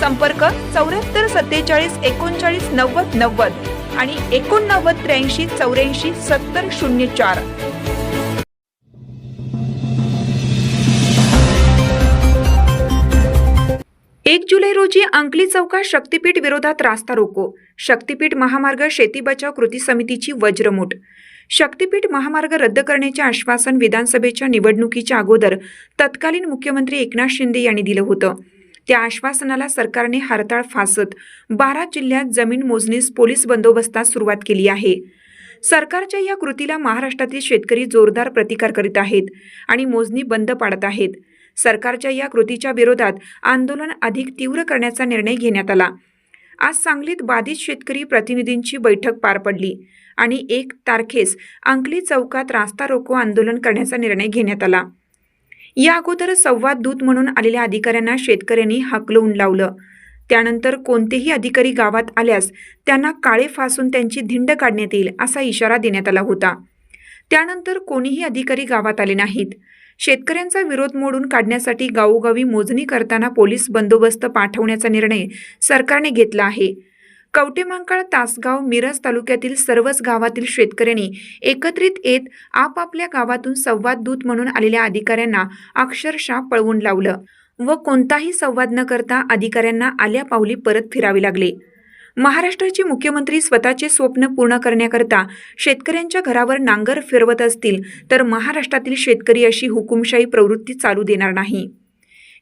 संपर्क चौऱ्याहत्तर सत्तेचाळीस एकोणचाळीस नव्वद नव्वद आणि एकोणनव्वद त्र्याऐंशी चौऱ्याऐंशी सत्तर शून्य चार. एक जुलै रोजी अंकली चौकात शक्तीपीठ विरोधात रास्ता रोको. शक्तीपीठ महामार्ग शेती बचाव कृती समितीची वज्रमूठ. शक्तीपीठ महामार्ग रद्द करण्याचे आश्वासन विधानसभेच्या निवडणुकीच्या अगोदर तत्कालीन मुख्यमंत्री एकनाथ शिंदे यांनी दिलं होतं. त्या आश्वासनाला सरकारने हरताळ फासत बारा जिल्ह्यात जमीन मोजणीस पोलीस बंदोबस्तात सुरुवात केली आहे. सरकारच्या या कृतीला महाराष्ट्रातील शेतकरी जोरदार प्रतिकार करीत आहेत आणि मोजणी बंद पाडत आहेत. सरकारच्या या कृतीच्या विरोधात आंदोलन अधिक तीव्र करण्याचा निर्णय घेण्यात आला. आज सांगलीत बाधित शेतकरी प्रतिनिधींची बैठक पार पडली आणि एक तारखेस अंकली चौकात रास्ता रोको आंदोलन करण्याचा निर्णय घेण्यात आला. या अगोदर संवाद दूत म्हणून आलेल्या अधिकाऱ्यांना शेतकऱ्यांनी हकलवून लावलं. त्यानंतर कोणतेही अधिकारी गावात आल्यास त्यांना काळे फासून त्यांची धिंड काढण्यात येईल असा इशारा देण्यात आला होता. त्यानंतर कोणीही अधिकारी गावात आले नाहीत. शेतकऱ्यांचा विरोध मोडून काढण्यासाठी गावोगावी मोजणी करताना पोलीस बंदोबस्त पाठवण्याचा निर्णय सरकारने घेतला आहे. कवटेमांकाळ तासगाव मिरज तालुक्यातील सर्वच गावातील शेतकऱ्यांनी एकत्रित येत आपापल्या गावातून संवाद दूत म्हणून आलेल्या अधिकाऱ्यांना अक्षरशः पळवून लावलं व कोणताही संवाद न करता अधिकाऱ्यांना आल्या पावली परत फिरावे लागले. महाराष्ट्राचे मुख्यमंत्री स्वतःचे स्वप्न पूर्ण करण्याकरता शेतकऱ्यांच्या घरावर नांगर फिरवत असतील तर महाराष्ट्रातील शेतकरी अशी हुकुमशाही प्रवृत्ती चालू देणार नाही.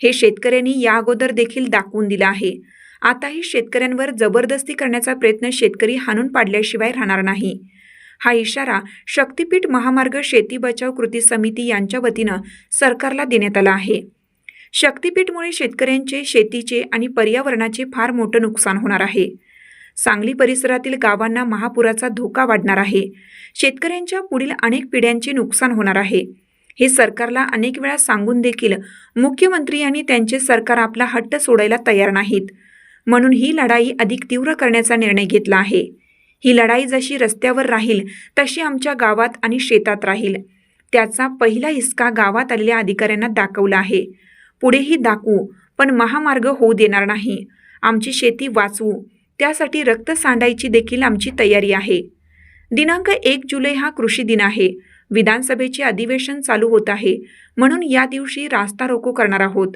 हे शेतकऱ्यांनी या अगोदर देखील दाखवून दिलं आहे. आताही शेतकऱ्यांवर जबरदस्ती करण्याचा प्रयत्न शेतकरी हाणून पाडल्याशिवाय राहणार नाही. हा इशारा शक्तीपीठ महामार्ग शेती बचाव कृती समिती यांच्या वतीनं सरकारला देण्यात आला आहे. शक्तीपीठमुळे शेतकऱ्यांचे शेतीचे आणि पर्यावरणाचे फार मोठं नुकसान होणार आहे. सांगली परिसरातील गावांना महापुराचा धोका वाढणार आहे. शेतकऱ्यांच्या पुढील अनेक पिढ्यांचे नुकसान होणार आहे. हे सरकारला अनेक वेळा सांगून देखील मुख्यमंत्री आणि त्यांचे सरकार आपला हट्ट सोडायला तयार नाहीत. म्हणून ही लढाई अधिक तीव्र करण्याचा निर्णय घेतला आहे. ही लढाई जशी रस्त्यावर राहील तशी आमच्या गावात आणि शेतात राहील. त्याचा पहिला हिसका गावात आलेल्या अधिकाऱ्यांना दाखवला आहे. पुढेही दाखवू पण महामार्ग होऊ देणार नाही. आमची शेती वाचवू त्यासाठी रक्त सांडायची देखील आमची तयारी आहे. दिनांक एक जुलै हा कृषी दिन आहे. विधानसभेचे अधिवेशन चालू होत आहे. म्हणून या दिवशी रास्ता रोको करणार आहोत.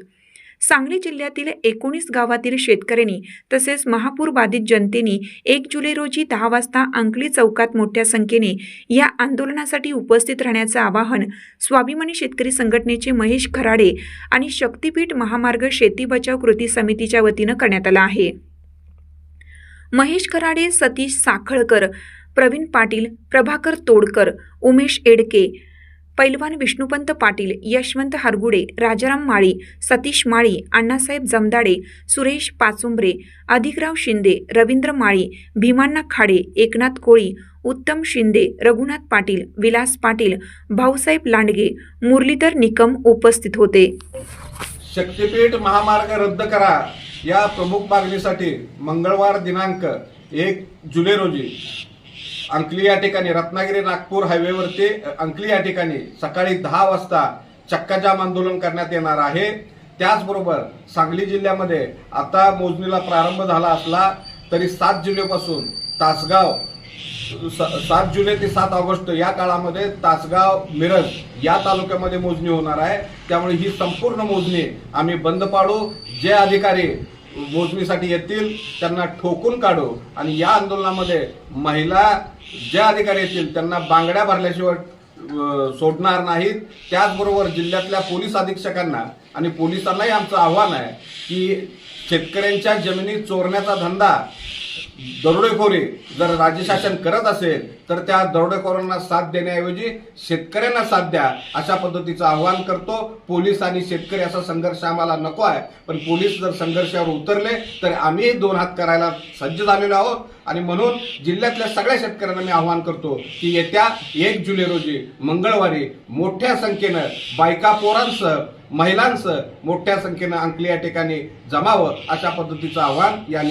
सांगली जिल्ह्यातील एकोणीस गावातील शेतकऱ्यांनी तसेच महापूर बाधित जनतेने एक जुलै रोजी दहा वाजता अंकली चौकात मोठ्या संख्येने या आंदोलनासाठी उपस्थित राहण्याचं आवाहन स्वाभिमानी शेतकरी संघटनेचे महेश खराडे आणि शक्तीपीठ महामार्ग शेती बचाव कृती समितीच्या वतीनं करण्यात आलं आहे. महेश खराडे सतीश साखळकर प्रवीण पाटील प्रभाकर तोडकर उमेश एडके पैलवान विष्णुपंत पाटील यशवंत हरगुडे राजाराम माळी सतीश माळी अण्णासाहेब जमदाडे सुरेश पाचुंबरे अधिकराव शिंदे रवींद्र माळी भीमांना खाडे एकनाथ कोळी उत्तम शिंदे रघुनाथ पाटील विलास पाटील भाऊसाहेब लांडगे मुरलीधर निकम उपस्थित होते. शक्तीपीठ महामार्ग रद्द करा. या प्रमुख मागणीसाठी मंगळवार दिनांक एक जुलै रोजी अंकली या ठिकाणी रत्नागिरी नागपूर हायवेवरती अंकली या ठिकाणी सकाळी दहा वाजता चक्काजाम आंदोलन करण्यात येणार आहे. त्याचबरोबर सांगली जिल्ह्यामध्ये आता मोजणीला प्रारंभ झाला असला तरी सात जुलैपासून तासगाव स- सात जुलै ते सात ऑगस्ट या काळामध्ये तासगाव मिरज या तालुक्यामध्ये मोजणी होणार आहे. त्यामुळे ही संपूर्ण मोजणी आम्ही बंद पाडू. जे अधिकारी मोजणीसाठी येतील त्यांना ठोकून काढू आणि या आंदोलनामध्ये महिला ज्या अधिकारी येतील त्यांना बांगड्या भरल्याशिवाय सोडणार नाहीत. त्याचबरोबर जिल्ह्यातल्या पोलीस अधीक्षकांना आणि पोलिसांनाही आमचं आव्हान आहे की शेतकऱ्यांच्या जमिनी चोरण्याचा धंदा दरोडेखोरी जर राज्य शासन करत असेल तर त्या दरोडेखोरांना साथ देण्याऐवजी शेतकऱ्यांना साथ द्या अशा पद्धतीचं आवाहन करतो. पोलीस आणि शेतकरी असा संघर्ष आम्हाला नको आहे. पण पोलीस जर संघर्षावर उतरले तर आम्ही दोन हात करायला सज्ज झालेलो आहोत. आणि म्हणून जिल्ह्यातल्या सगळ्या शेतकऱ्यांना मी आवाहन करतो की येत्या एक जुलै रोजी मंगळवारी मोठ्या संख्येनं बायका पोरांसह महिलांसह मोठ्या संख्येनं अंकली या ठिकाणी जमावं अशा पद्धतीचं आव्हान या